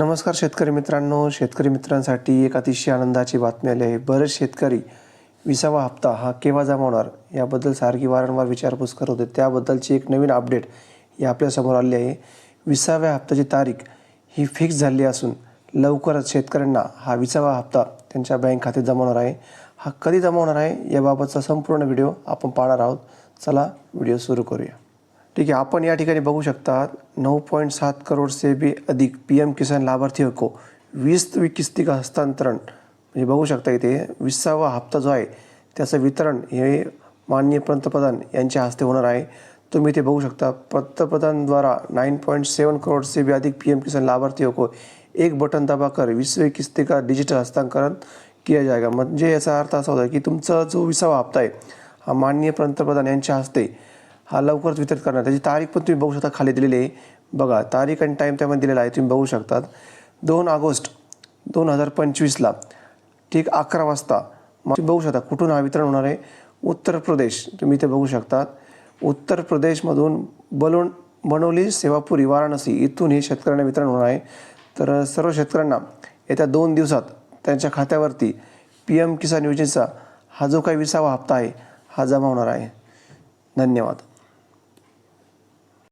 नमस्कार शेतकरी मित्रांनो. शेतकरी मित्रांसाठी एक अतिशय आनंदाची बातमी आली आहे. बरेच शेतकरी विसावा हप्ता हा केव्हा जमावणार याबद्दल सारखी वारंवार विचारपूस करत होते. त्याबद्दलची एक नवीन अपडेट ही आपल्यासमोर आली आहे. विसाव्या हप्त्याची तारीख ही फिक्स झाली असून लवकरच शेतकऱ्यांना हा विसावा हप्ता त्यांच्या बँक खात्यात जमावणार आहे. हा कधी जमावणार आहे याबाबतचा संपूर्ण व्हिडिओ आपण पाहणार आहोत. चला व्हिडिओ सुरू करूया. ठीक आहे आपण या ठिकाणी बघू शकता नऊ पॉईंट सात करोड से बी अधिक पी एम किसान लाभार्थी को वीस किस्ती का हस्तांतरण. म्हणजे बघू शकता इथे विसावा हप्ता जो आहे त्याचं वितरण हे माननीय पंतप्रधान यांच्या हस्ते होणार आहे. तुम्ही इथे बघू शकता पंतप्रधानद्वारा नाईन पॉईंट सेवन करोड़ से बी अधिक पीएम किसान लाभार्थी को एक बटन दबाकर वीसवे किस्ती का डिजिटल हस्तांतरण किया जाएगा. म्हणजे याचा अर्थ असा होता की तुमचा जो विसावा हप्ता आहे हा माननीय पंतप्रधान यांच्या हस्ते हा लवकरच वितरित करणार. त्याची तारीख पण तुम्ही बघू शकता खाली दिलेली आहे. बघा तारीख आणि टाईम त्यामध्ये दिलेला आहे तुम्ही बघू शकतात. दोन ऑगस्ट दोन हजार पंचवीसला ठीक अकरा वाजता मग तुम्ही बघू शकता कुठून हा वितरण होणार आहे. उत्तर प्रदेश तुम्ही इथे बघू शकतात. उत्तर प्रदेशमधून बलोन बनवली सेवापुरी वाराणसी इथून हे शेतकऱ्यांना वितरण होणार आहे. तर सर्व शेतकऱ्यांना येत्या दोन दिवसात त्यांच्या खात्यावरती पी एम किसान योजनेचा हा जो काही विसावा हप्ता आहे हा जमा होणार आहे. धन्यवाद.